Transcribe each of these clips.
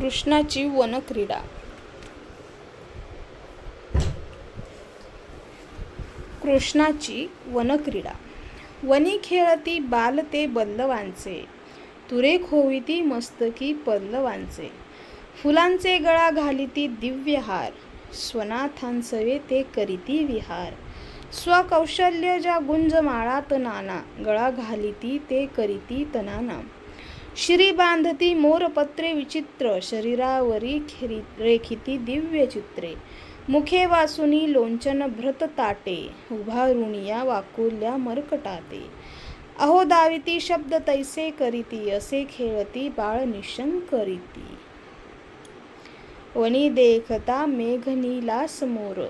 कृष्णाची वनक्रीडा. कृष्णाची वनक्रीडा. वनी खेळती बाल ते बल्लवांचे. तुरे खोविती मस्तकी पल्लवांचे. फुलांचे गळा घालिती दिव्यहार. स्वनाथांसवे ते करीती विहार. स्वकौशल्य ज्या गुंजमाळात नाना गळा घालिती ते करीती तनाना. श्री बांधती मोरपत्रे विचित्र शरीरावरी खिरी रेखिती दिव्य चित्रे. मुखे वासुनी लोंचन भ्रत ताटे उभारुनिया वाकुल्या मरकटाते. अहो दाविती शब्द तैसे करीती असे खेळती बाळ निशंक करीती. वनी देखता मेघनीला समोर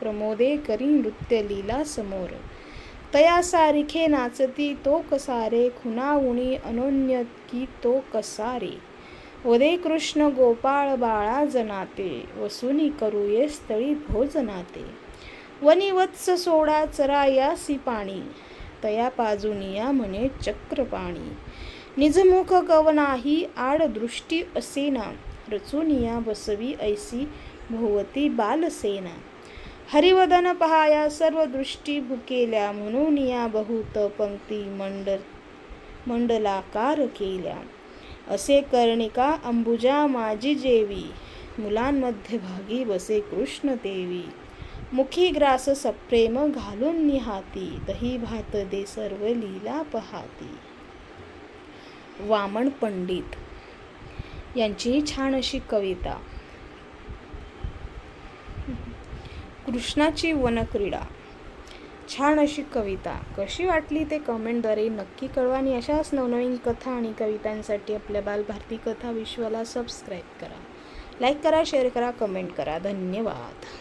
प्रमोदे करी नृत्यलीला समोर. तया सारिखे नाचती तो कसारे खुनावुणी अनोन्य की तो कसारे. वदे कृष्ण गोपाळ बाळा जनाते वसुनी करूये स्थळी भोजनाते. वनी वत्स सोडा चरा यासी पाणी तया पाजुनिया म्हणे चक्रपाणी. निजमुख कवनाही आड दृष्टी असेना रचुनिया बसवी ऐसी भोवती बालसेना. हरिवदन पहाया सर्व दृष्टी भुकेल्या म्हणून या बहुत पंक्ती मंडल मंडलाकार केल्या. असे कर्णिका अंबुजा माझी जेवी मुलांमध्ये भागी बसे कृष्ण देवी मुखी ग्रास सप्रेम घालून निहाती दही भात दे सर्व लीला पहाती. वामन पंडित यांची छान अशी कविता. कृष्णाची वनक्रीडा. छान अशी कविता. कशी वाटली ते कमेंटद्वारे नक्की कळवा आणि अशाच नवनवीन कथा आणि कवितांसाठी आपल्या बालभारती कथा विश्वाला सबस्क्राईब करा. लाईक करा शेअर करा कमेंट करा. धन्यवाद.